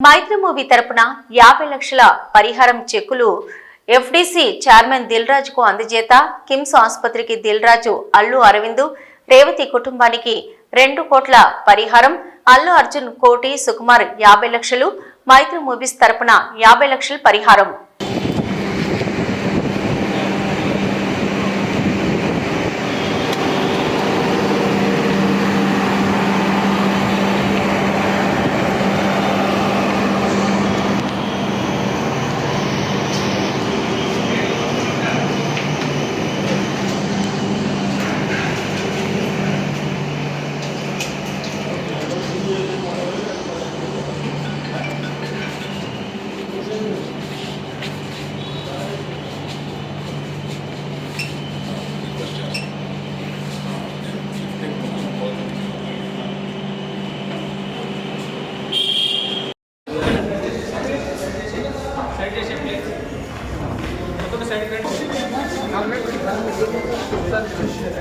మైత్రి movie తరపున యాభై లక్షల పరిహారం చెక్కులు ఎఫ్డీసీ చైర్మన్ దిల్ రాజుకు అందజేత కిమ్స్ ఆసుపత్రికి దిల్ రాజు అల్లు అరవిందు రేవతి కుటుంబానికి రెండు కోట్ల పరిహారం అల్లు అర్జున్ కోటి సుకుమార్ యాభై లక్షలు మైత్రి మూవీస్ తరపున యాభై లక్షల పరిహారం. सेंटेंस अलग अलग सेंटेंस